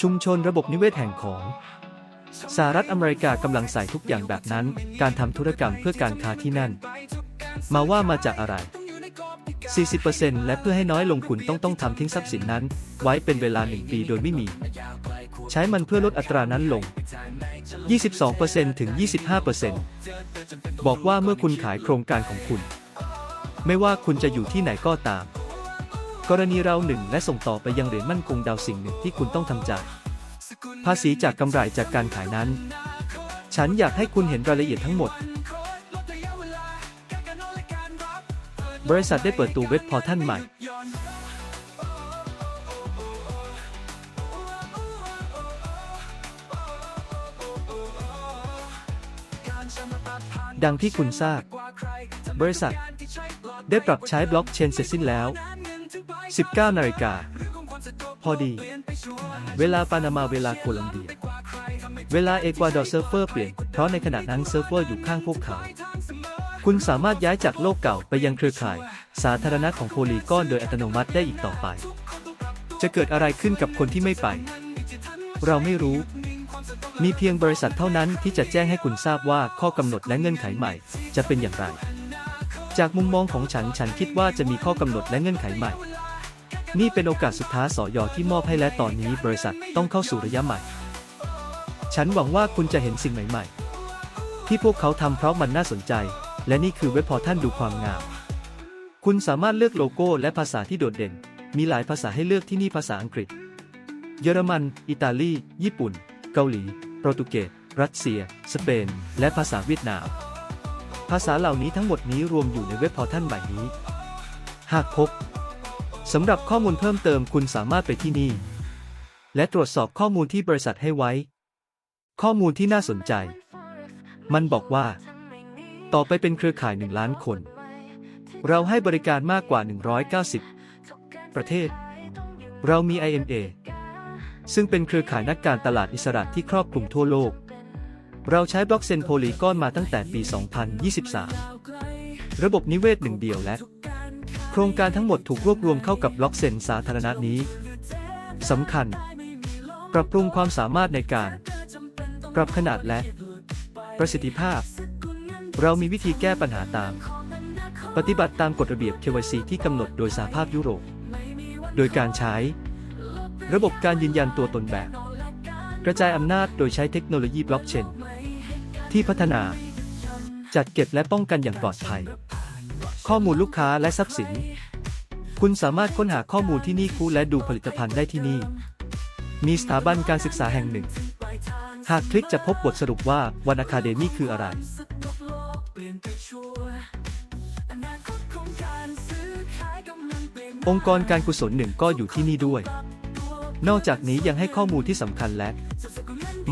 ชุมชนระบบนิเวศแห่งของสหรัฐอเมริกากำลังใส่ทุกอย่างแบบนั้น การทำธุรกรรมเพื่อการค้าที่นั่น มาว่ามาจากอะไร 40%และเพื่อให้น้อยลงคุณต้องต้องทำทิ้งทรัพย์สินนั้น ไว้เป็นเวลา 1 ปีโดยไม่มี ใช้มันเพื่อลดอัตรานั้นลง 22%ถึง 25%บอกว่าเมื่อคุณขายโครงการของคุณ ไม่ว่าคุณจะอยู่ที่ไหนก็ตาม กรณีเราหนึ่งและส่งต่อไปยังเหรียญมั่นคงดาวสิ่งหนึ่งที่คุณต้องทำจ่ายภาษีจากกำไรจากการขายนั้น ฉันอยากให้คุณเห็นรายละเอียดทั้งหมด บริษัทได้เปิดตัวเว็บพอร์ทัลใหม่ ดังที่คุณทราบ บริษัท ได้ปรับใช้บล็อกเชนเสร็จสิ้นแล้ว 19นาฬิกาพอดี เวลาปานามาเวลาโคลัมเบีย เวลาเอกวาดอร์เซิร์ฟเวอร์เปลี่ยน เพราะในขณะนั้นเซิร์ฟเวอร์อยู่ข้างพวกเขา คุณสามารถย้ายจากโลกเก่าไปยังเครือข่าย สาธารณะของโพลีกอนโดยอัตโนมัติได้อีกต่อไป จะเกิดอะไรขึ้นกับคนที่ไม่ไป เราไม่รู้ มีเพียงบริษัทเท่านั้นที่จะแจ้งให้คุณทราบว่าข้อกำหนดและเงื่อนไขใหม่ จะเป็นอย่างไร จากมุมมองของฉันฉันคิดว่าจะมีข้อกำหนดและเงื่อนไขใหม่ นี่เป็นโอกาสสุดท้ายสอยอที่มอบให้และตอนนี้บริษัทต้องเข้าสู่ระยะใหม่ ฉันหวังว่าคุณจะเห็นสิ่งใหม่ ๆ ที่พวกเขาทำเพราะมันน่าสนใจ และนี่คือเว็บพอท่านดูความงาม คุณสามารถเลือกโลโก้และภาษาที่โดดเด่น มีหลายภาษาให้เลือกที่นี่ภาษาอังกฤษ เยอรมัน อิตาลี ญี่ปุ่น เกาหลี โปรตุเกส รัสเซีย สเปน และภาษาเวียดนาม ภาษาเหล่านี้ทั้งหมดนี้รวมอยู่ในเว็บพอร์ทัลใหม่นี้ หากพบ สำหรับข้อมูลเพิ่มเติมคุณสามารถไปที่นี่ และตรวจสอบข้อมูลที่บริษัทให้ไว้ ข้อมูลที่น่าสนใจ มันบอกว่า ต่อไปเป็นเครือข่าย 1 ล้านคน เราให้บริการมากกว่า 190 ประเทศ เรามี IMA ซึ่งเป็นเครือข่ายนักการตลาดอิสระที่ครอบคลุมทั่วโลก เราใช้บล็อกเซนโพลีกอนมาตั้งแต่ปี 2023 ระบบนิเวศหนึ่งเดียวและ โครงการทั้งหมดถูกรวบรวมเข้ากับบล็อกเซนสาธารณะนี้สำคัญ ปรับปรุงความสามารถในการ ปรับขนาดและ ประสิทธิภาพ เรามีวิธีแก้ปัญหาตาม ปฏิบัติตามกฎระเบียบ KYC ที่กำหนดโดยสหภาพยุโรป โดยการใช้ ระบบการยืนยันตัวตนแบบ กระจายอำนาจโดยใช้เทคโนโลยีบล็อกเชนที่พัฒนา จัดเก็บและป้องกันอย่างปลอดภัย ข้อมูลลูกค้าและทรัพย์สิน คุณสามารถค้นหาข้อมูลที่นี่คู่และดูผลิตภัณฑ์ได้ที่นี่ มีสถาบันการศึกษาแห่งหนึ่ง หากคลิกจะพบบทสรุปว่าวันอะคาเดมี่คืออะไร องค์กรการกุศลหนึ่งก็อยู่ที่นี่ด้วย นอกจากนี้ยังให้ข้อมูลที่สำคัญและ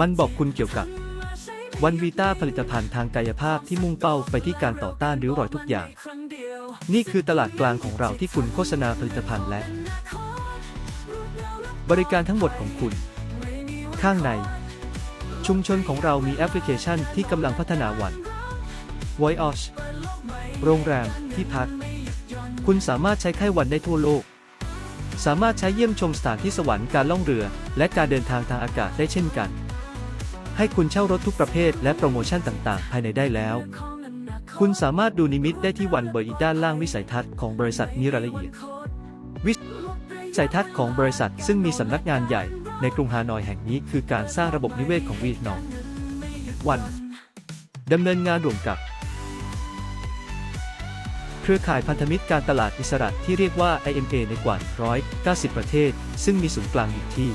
มันบอกคุณเกี่ยวกับ วันวีต้าผลิตภัณฑ์ทางกายภาพที่มุ่งเป้าไปที่การต่อต้านริ้วรอยทุกอย่าง นี่คือตลาดกลางของเราที่คุณโฆษณาผลิตภัณฑ์และ บริการทั้งหมดของคุณ ข้างใน ชุมชนของเรามีแอปพลิเคชันที่กำลังพัฒนาวัน Voice o s โรงแรม ที่พัก คุณสามารถใช้ไข้วันได้ทั่วโลก สามารถใช้เยี่ยมชมสถานที่สวรรค์การล่องเรือ และการเดินทางทางอากาศได้เช่นกัน ให้คุณเช่ารถทุกประเภทและโปรโมชั่นต่าง ๆ ภายในได้แล้ว คุณสามารถดูนิมิตได้ที่วันเบอร์อีด้านล่างวิสัยทัศน์ของบริษัทมีรายละเอียด วิสัยทัศน์ของบริษัทซึ่งมีสำนักงานใหญ่ในกรุงฮานอยแห่งนี้คือการสร้างระบบนิเวศของวียดนามวันดำเนินงานร่วมกับเครือข่ายพันธมิตรการตลาดอิสระที่เรียกว่า IMA ในกว่า 190 ประเทศ ซึ่งมีศูนย์กลางอยู่ที่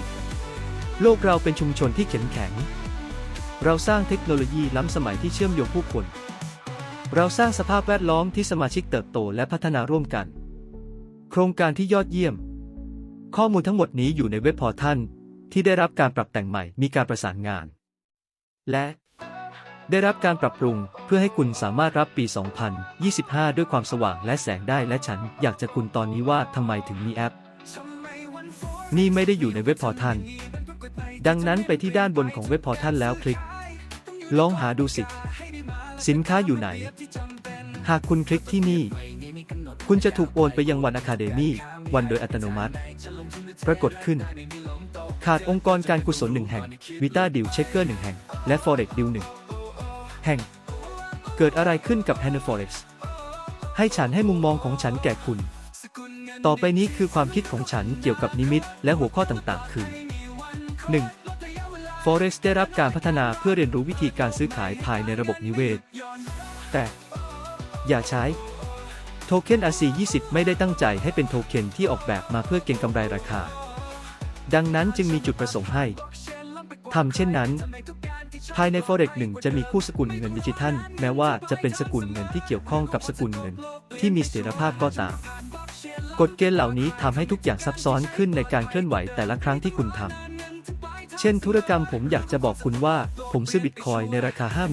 โลกเราเป็นชุมชนที่เข้มแข็ง เราสร้างเทคโนโลยีล้ำสมัยที่เชื่อมโยงผู้คน เราสร้างสภาพแวดล้อมที่สมาชิกเติบโตและพัฒนาร่วมกัน โครงการที่ยอดเยี่ยม ข้อมูลทั้งหมดนี้อยู่ในเว็บพอร์ทัลที่ได้รับการปรับแต่งใหม่มีการประสานงาน และ ได้รับการปรับปรุงเพื่อให้คุณสามารถรับปี 2025 ด้วยความสว่างและแสงได้และฉันอยากจะคุณตอนนี้ว่าทำไมถึงมีแอป นี่ไม่ได้อยู่ในเว็บพอร์ทัลดังนั้นไปที่ด้านบนของเว็บพอร์ทัลแล้วคลิก ลองหาดูสิ สินค้าอยู่ไหน หากคุณคลิกที่นี่ คุณจะถูกโอนไปยังวันอะคาเดมี่วันโดยอัตโนมัติ ปรากฏขึ้น ขาดองค์กรการกุศลหนึ่งแห่งวิต้าดิวเชคเกอร์หนึ่งแห่ง และ Forex ดิวหนึ่งแห่ง เกิดอะไรขึ้นกับ h a n n a Forex ให้ฉันให้มุมมองของฉันแก่คุณ ต่อไปนี้คือความคิดของฉันเกี่ยวกับนิมิตและหัวข้อต่างๆ คือ 1. Forex ได้รับการพัฒนาเพื่อเรียนรู้วิธีการซื้อขายภายในระบบนิเวศ แต่ อย่าใช้ โทเค็น RC20 ไม่ได้ตั้งใจให้เป็นโทเค็นที่ออกแบบมาเพื่อเก็งกำไรราคา ดังนั้นจึงมีจุดประสงค์ให้ทำเช่นนั้น ภายใน Forex 1 จะมีคู่สกุลเงินดิจิทัล แม้ว่าจะเป็นสกุลเงินที่เกี่ยวข้องกับสกุลเงิน ที่มีเสถียรภาพก็ตามกฎเกณฑ์เหล่านี้ทำให้ทุกอย่างซับซ้อนขึ้นในการเคลื่อนไหวแต่ละครั้งที่คุณทำ เช่น ธุรกรรมผมอยากจะบอกคุณว่า ผมซื้อบิตคอยในราคา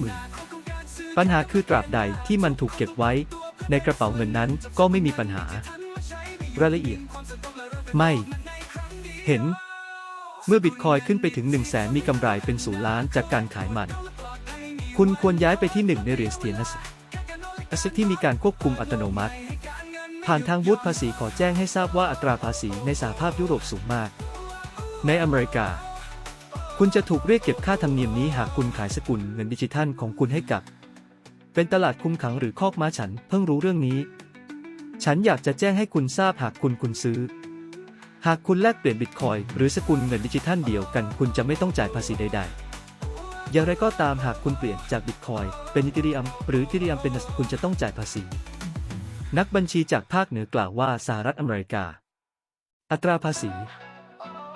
50,000 ปัญหาคือตราบใดที่มันถูกเก็บไว้ ในกระเป๋าเงินนั้นก็ไม่มีปัญหา รายละเอียด ไม่ เห็น เมื่อบิตคอยขึ้นไปถึง 1 0 0 0 0แสนมีกำไรเป็นศูนย์ล้านจากการขายมัน คุณควรย้ายไปที่หนึ่งในเหรียญเสถียนัสอสที่มีการควบคุมอัตโนมัติ ผ่านทางวุฒิภาษีขอแจ้งให้ทราบว่าอัตราภาษีในสหภาพยุโรปสูงมาก ในอเมริกา คุณจะถูกเรียกเก็บค่าธรรมเนียมนี้หากคุณขายสกุลเงินดิจิทัลของคุณให้กับ เป็นตลาดคุมขังหรือคอกม้าฉันเพิ่งรู้เรื่องนี้ ฉันอยากจะแจ้งให้คุณทราบหากคุณคุณซื้อ หากคุณแลกเปลี่ยนบิตคอยหรือสกุลเงินดิจิทัลเดียวกัน คุณจะไม่ต้องจ่ายภาษีใด ๆ อย่างไรก็ตามหากคุณเปลี่ยนจากบิตคอยเป็นอีเทเรียมหรืออีเทเรียมเป็นสคุณจะต้องจ่ายภาษี นักบัญชีจากภาคเหนือกล่าวว่าสหรัฐอเมริกา อัตราภาษี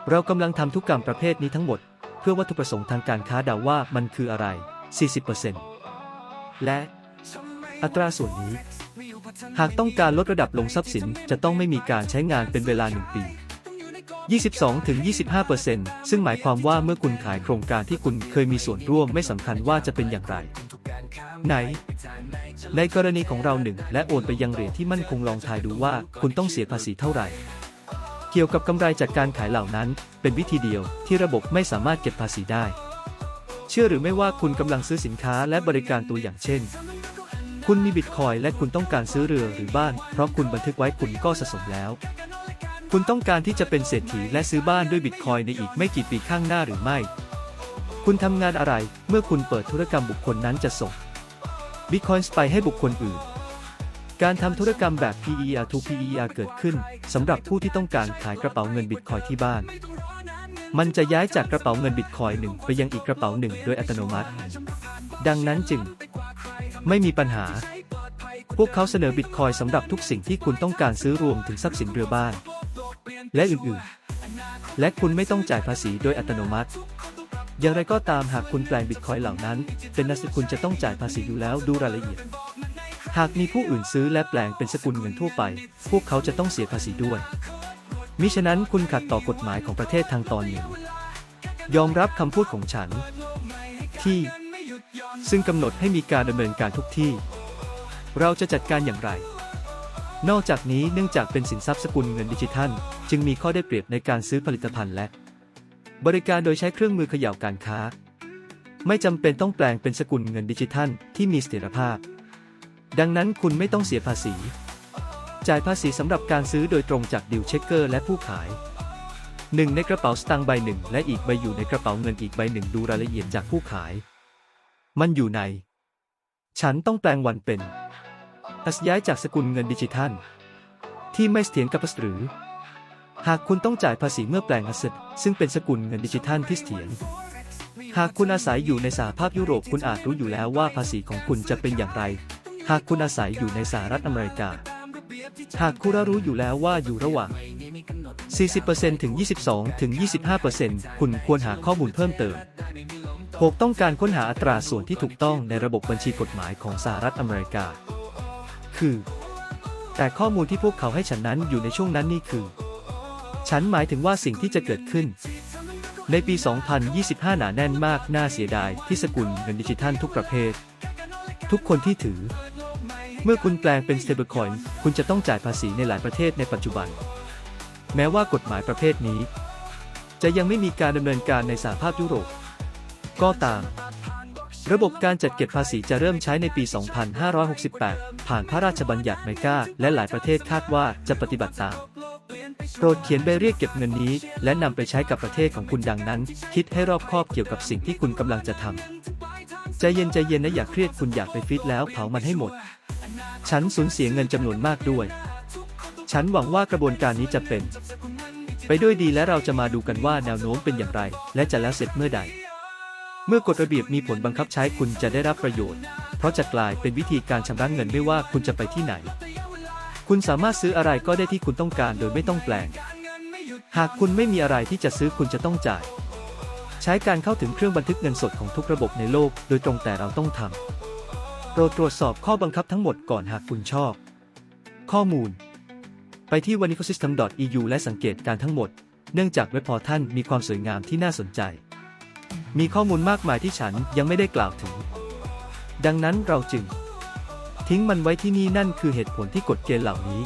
เรากำลังทำทุกกรรมประเภทนี้ทั้งหมด เพื่อวัตถุประสงค์ทางการค้าเดาว่ามันคืออะไร 40%และ อัตราส่วนนี้ หากต้องการลดระดับลงทรัพย์สินจะต้องไม่มีการใช้งานเป็นเวลา 1 ปี 22-25%ซึ่งหมายความว่าเมื่อคุณขายโครงการที่คุณเคยมีส่วนร่วมไม่สำคัญว่าจะเป็นอย่างไร ไหน ในกรณีของเราหนึ่งและโอนไปยังเหรียญที่มั่นคงลองทายดูว่าคุณต้องเสียภาษีเท่าไหร่ เกี่ยวกับกำไรจากการขายเหล่านั้น เป็นวิธีเดียวที่ระบบไม่สามารถเก็บภาษีได้ เชื่อหรือไม่ว่าคุณกำลังซื้อสินค้าและบริการตัวอย่างเช่น คุณมีบิตคอยและคุณต้องการซื้อเรือหรือบ้าน เพราะคุณบันทึกไว้คุณก็สะสมแล้ว คุณต้องการที่จะเป็นเศรษฐีและซื้อบ้านด้วยบิตคอยในอีกไม่กี่ปีข้างหน้าหรือไม่ คุณทำงานอะไรเมื่อคุณเปิดธุรกรรมบุคคลนั้นจะส่งบิตคอยน์ไปให้บุคคลอื่น การทำธุรกรรมแบบ PER to PER เกิดขึ้นสำหรับผู้ที่ต้องการขายกระเป๋าเงินบิตคอยที่บ้าน มันจะย้ายจากกระเป๋าเงินบิตคอยหนึ่งไปยังอีกกระเป๋าหนึ่งโดยอัตโนมัติ ดังนั้นจึง ไม่มีปัญหา พวกเขาเสนอบิตคอยสำหรับทุกสิ่งที่คุณต้องการซื้อรวมถึงทรัพย์สินเรือบ้าน และอื่นๆ และคุณไม่ต้องจ่ายภาษีโดยอัตโนมัติอย่างไรก็ตามหากคุณแปลงบิตคอยเหล่านั้น เป็นนักสคุณจะต้องจ่ายภาษีอยู่แล้วดูรายละเอียด หากมีผู้อื่นซื้อและแปลงเป็นสกุลเงินทั่วไป พวกเขาจะต้องเสียภาษีด้วย มิฉะนั้นคุณขัดต่อกฎหมายของประเทศทางตอนหนึ่ง ยอมรับคำพูดของฉัน ที่ ซึ่งกำหนดให้มีการดำเนินการทุกที่ เราจะจัดการอย่างไร นอกจากนี้เนื่องจากเป็นสินทรัพย์สกุลเงินดิจิทัล จึงมีข้อได้เปรียบในการซื้อผลิตภัณฑ์และ บริการโดยใช้เครื่องมือเขย่าการค้า ไม่จำเป็นต้องแปลงเป็นสกุลเงินดิจิทัลที่มีเสถียรภาพ ดังนั้นคุณไม่ต้องเสียภาษี จ่ายภาษีสำหรับการซื้อโดยตรงจากดิวเช็คเกอร์และผู้ขายหนึ่งในกระเป๋าสตางค์ใบหนึ่งและอีกใบอยู่ในกระเป๋าเงินอีกใบหนึ่งดูรายละเอียดจากผู้ขาย มันอยู่ใน ฉันต้องแปลงวันเป็นอัสย้ายจากสกุลเงินดิจิทัล ที่ไม่เสถียรกับอัสหรือ หากคุณต้องจ่ายภาษีเมื่อแปลงอัสซึ่งเป็นสกุลเงินดิจิทัลที่เสถียรหากคุณอาศัยอยู่ในสหภาพยุโรปคุณอาจรู้อยู่แล้วว่าภาษีของคุณจะเป็นอย่างไร หากคุณอาศัยอยู่ในสหรัฐอเมริกา หากคุณรู้อยู่แล้วว่าอยู่ระหว่าง 40%ถึง 22 ถึง 25%คุณควรหาข้อมูลเพิ่มเติมหกต้องการค้นหาอัตราส่วนที่ถูกต้องในระบบบัญชีกฎหมายของสหรัฐอเมริกา คือ แต่ข้อมูลที่พวกเขาให้ฉันนั้นอยู่ในช่วงนั้นนี่คือ ฉันหมายถึงว่าสิ่งที่จะเกิดขึ้น ในปี 2025 หนาแน่นมาก น่าเสียดายที่สกุลเงินดิจิทัลทุกประเภท ทุกคนที่ถือ เมื่อคุณแปลงเป็น stablecoin คุณจะต้องจ่ายภาษีในหลายประเทศในปัจจุบัน แม้ว่ากฎหมายประเภทนี้ จะยังไม่มีการดำเนินการในสหภาพยุโรป ก็ตาม ระบบการจัดเก็บภาษีจะเริ่มใช้ในปี 2568 ผ่านพระราชบัญญัติไมกาและหลายประเทศคาดว่าจะปฏิบัติตามโปรดเขียนใบเรียกเก็บเงินนี้ และนำไปใช้กับประเทศของคุณดังนั้น คิดให้รอบคอบเกี่ยวกับสิ่งที่คุณกำลังจะทำ ใจเย็นใจเย็นนะอย่าเครียดคุณอยากไปฟิตแล้วเผามันให้หมด ฉันสูญเสียเงินจำนวนมากด้วย ฉันหวังว่ากระบวนการนี้จะเป็น ไปด้วยดีและเราจะมาดูกันว่าแนวโน้มเป็นอย่างไร และจะแล้วเสร็จเมื่อใด เมื่อกฎระเบียบมีผลบังคับใช้คุณจะได้รับประโยชน์ เพราะจะกลายเป็นวิธีการชำระเงินไม่ว่าคุณจะไปที่ไหน คุณสามารถซื้ออะไรก็ได้ที่คุณต้องการโดยไม่ต้องแปลง หากคุณไม่มีอะไรที่จะซื้อคุณจะต้องจ่าย ใช้การเข้าถึงเครื่องบันทึกเงินสดของทุกระบบในโลก โดยตรงแต่เราต้องทำโปรดตรวจสอบข้อบังคับทั้งหมดก่อนหากคุณชอบ ข้อมูล ไปที่ w a n i c o s y s t e m e u และสังเกตการทั้งหมด เนื่องจากเว็บพอร์ทัลมีความสวยงามที่น่าสนใจ มีข้อมูลมากมายที่ฉันยังไม่ได้กล่าวถึง ดังนั้นเราจึง ทิ้งมันไว้ที่นี่นั่นคือเหตุผลที่กฎเกณฑ์เหล่านี้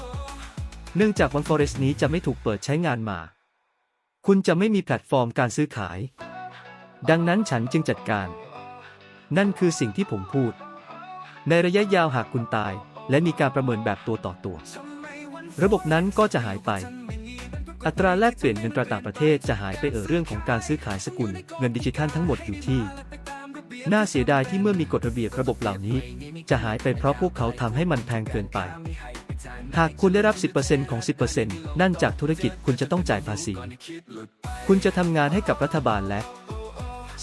เนื่องจากวันฟอเรสต์นี้จะไม่ถูกเปิดใช้งานมา คุณจะไม่มีแพลตฟอร์มการซื้อขาย ดังนั้นฉันจึงจัดการ นั่นคือสิ่งที่ผมพูด ในระยะยาวหากคุณตาย และมีการประเมินแบบตัวต่อตัว ระบบนั้นก็จะหายไป อัตราแลกเปลี่ยนเงินตราต่างประเทศจะหายไปเออเรื่องของการซื้อขายสกุล เงินดิจิทัลทั้งหมดอยู่ที่ น่าเสียดายที่เมื่อมีกฎระเบียบระบบเหล่านี้ จะหายไปเพราะพวกเขาทำให้มันแพงเกินไปหากคุณได้รับ 10%ของ 10%นั่นจากธุรกิจคุณจะต้องจ่ายภาษี คุณจะทำงานให้กับรัฐบาลและ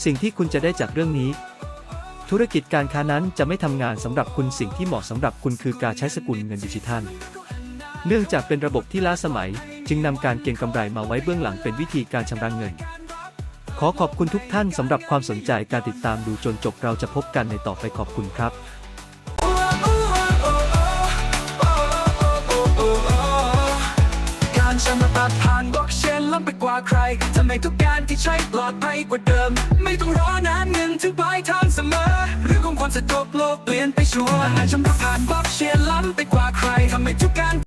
สิ่งที่คุณจะได้จากเรื่องนี้ ธุรกิจการค้านั้นจะไม่ทำงานสำหรับคุณสิ่งที่เหมาะสำหรับคุณคือการใช้สกุลเงินดิจิทัล เนื่องจากเป็นระบบที่ล้าสมัย จึงนำการเก็งกำไรมาไว้เบื้องหลังเป็นวิธีการชำระเงิน ขอขอบคุณทุกท่านสำหรับความสนใจการติดตามดูจนจบเราจะพบกันในต่อไปขอบคุณครับการชำระตัดผ่านบ ล้ำไปกว่าใครทำให้ทุกการที่ใช้ปลอดภัยกว่าเดิม ไม่ต้องรอนานเงินถึงปลายทางเสมอเรื่องของความสะดวกโลกเปลี่ยนไปชัวร์อาจจะผ่านบล็อกเชียร์ล้ำไปกว่าใครทำให้ทุกการ